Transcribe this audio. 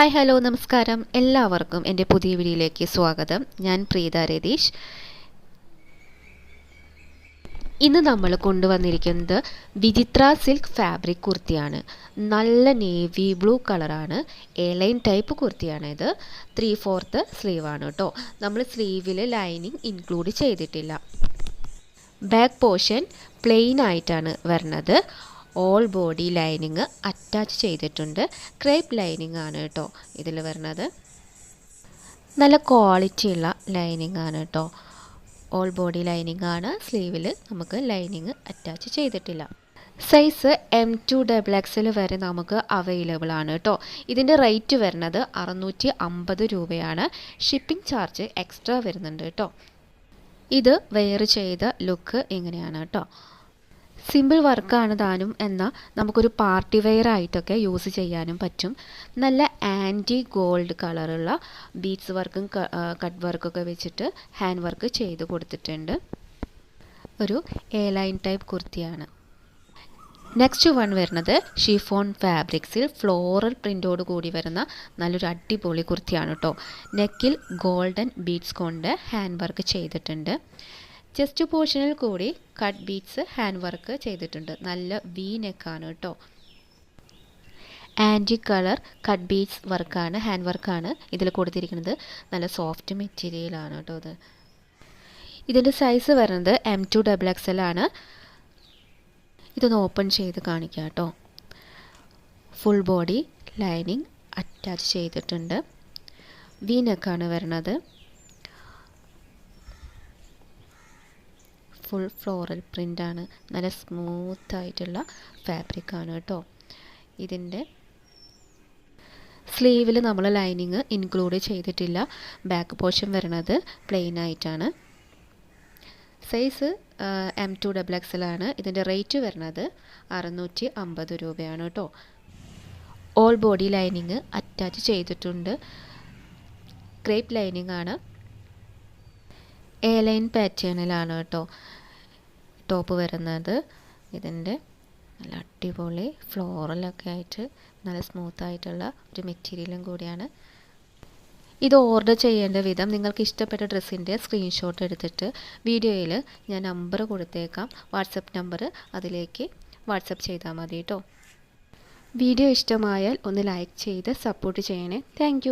Hi hello നമസ്കാരം. എല്ലാവർക്കും എന്റെ പുതിയ വീഡിയോയിലേക്ക് സ്വാഗതം. ഞാൻ പ്രീത രതീഷ്. ഇന്ന് നമ്മൾ കൊണ്ടുവന്നിരിക്കുന്നത് വിചിത്ര സിൽക്ക് ഫാബ്രിക് കുർത്തിയാണ്. നല്ല നേവി ബ്ലൂ കളറാണ്. എലൈൻ ടൈപ്പ് കുർത്തിയാണ് ഇത്. ത്രീ ഫോർത്ത് സ്ലീവാണ് കേട്ടോ. നമ്മൾ സ്ലീവിൽ ലൈനിങ് ഇൻക്ലൂഡ് ചെയ്തിട്ടില്ല. ബാക്ക് പോർഷൻ പ്ലെയിൻ ആയിട്ടാണ് വരുന്നത്. ഓൾ ബോഡി ലൈനിങ് അറ്റാച്ച് ചെയ്തിട്ടുണ്ട്. ക്രേപ്പ് ലൈനിങ് ആണ് കേട്ടോ ഇതിൽ വരുന്നത്. നല്ല ക്വാളിറ്റി ഉള്ള ലൈനിങ് ആണ് കേട്ടോ. ഓൾ ബോഡി ലൈനിങ് ആണ്. സ്ലീവിൽ നമുക്ക് ലൈനിങ് അറ്റാച്ച് ചെയ്തിട്ടില്ല. സൈസ് എം ടു ഡബിൾ എക്സിൽ വരെ നമുക്ക് അവൈലബിൾ ആണ് കേട്ടോ. ഇതിന്റെ റേറ്റ് വരുന്നത് അറുന്നൂറ്റി അമ്പത് രൂപയാണ്. ഷിപ്പിംഗ് ചാർജ് എക്സ്ട്രാ വരുന്നുണ്ട് കേട്ടോ. ഇത് വെയർ ചെയ്ത ലുക്ക് ഇങ്ങനെയാണ് കേട്ടോ. സിമ്പിൾ വർക്കാണ് താനും എന്നാൽ നമുക്കൊരു പാർട്ടി വെയർ ആയിട്ടൊക്കെ യൂസ് ചെയ്യാനും പറ്റും. നല്ല ആന്റി ഗോൾഡ് കളറുള്ള ബീഡ്സ് വർക്കും കട്ട് വർക്കൊക്കെ വെച്ചിട്ട് ഹാൻഡ് വർക്ക് ചെയ്ത് കൊടുത്തിട്ടുണ്ട്. ഒരു എ ലൈൻ ടൈപ്പ് കുർത്തിയാണ്. നെക്സ്റ്റ് വൺ വരുന്നത് ഷിഫോൺ ഫാബ്രിക്സിൽ ഫ്ലോറൽ പ്രിന്റോട് കൂടി വരുന്ന നല്ലൊരു അടിപൊളി കുർത്തിയാണ് കേട്ടോ നെക്കിൽ ഗോൾഡൻ ബീഡ്സ് കൊണ്ട് ഹാൻഡ് വർക്ക് ചെയ്തിട്ടുണ്ട്. ചെസ്റ്റ് പോർഷനിൽ കൂടി കട്ട് ബീഡ്സ് ഹാൻഡ് വർക്ക് ചെയ്തിട്ടുണ്ട്. നല്ല വി നെക്കാണ് കേട്ടോ ആന്റി കളർ കട്ട് ബീഡ്സ് വർക്കാണ് ഹാൻഡ് വർക്കാണ് ഇതിൽ കൊടുത്തിരിക്കുന്നത്. നല്ല സോഫ്റ്റ് മെറ്റീരിയലാണ് കേട്ടോ ഇത്. ഇതിന്റെ സൈസ് വരുന്നത് M to double X L ആണ്. ഇതൊന്ന് ഓപ്പൺ ചെയ്ത് കാണിക്കാം കേട്ടോ ഫുൾ ബോഡി ലൈനിങ് അറ്റാച്ച് ചെയ്തിട്ടുണ്ട്. വി നെക്കാണ് വരുന്നത്. ഫുൾ ഫ്ലോറൽ പ്രിന്റാണ് നല്ല സ്മൂത്ത് ആയിട്ടുള്ള ഫാബ്രിക്കാണ് കേട്ടോ. ഇതിന്റെ സ്ലീവിൽ നമ്മൾ ലൈനിങ് ഇൻക്ലൂഡ് ചെയ്തിട്ടില്ല. ബാക്ക് പോർഷൻ വരുന്നത് പ്ലെയിൻ ആയിട്ടാണ്. സൈസ് എം ടു ഡബിൾ എക്സലാണ് ഇതിന്റെ റേറ്റ് വരുന്നത് അറുന്നൂറ്റി അമ്പത് രൂപയാണ് കേട്ടോ. ഓൾ ബോഡി ലൈനിങ് അറ്റാച്ച് ചെയ്തിട്ടുണ്ട്. ക്രേപ്പ് ലൈനിങ് ആണ്. എ ലൈൻ പാറ്റേണിലാണ് കേട്ടോ. ടോപ്പ് വരുന്നത്. ഇതിന്റെ നല്ല അടിപൊളി ഫ്ലോറലൊക്കെ ആയിട്ട് നല്ല സ്മൂത്ത് ആയിട്ടുള്ള ഒരു മെറ്റീരിയലും കൂടിയാണ്. ഇത് ഓർഡർ ചെയ്യേണ്ട വിധം നിങ്ങൾക്ക് ഇഷ്ടപ്പെട്ട ഡ്രസ്സിന്റെ സ്ക്രീൻഷോട്ട് എടുത്തിട്ട് വീഡിയോയിൽ ഞാൻ നമ്പർ കൊടുത്തേക്കാം. വാട്സപ്പ് നമ്പർ അതിലേക്ക് വാട്സപ്പ് ചെയ്താൽ മതി കേട്ടോ വീഡിയോ ഇഷ്ടമായാൽ ഒന്ന് ലൈക്ക് ചെയ്ത് സപ്പോർട്ട് ചെയ്യണേ. താങ്ക്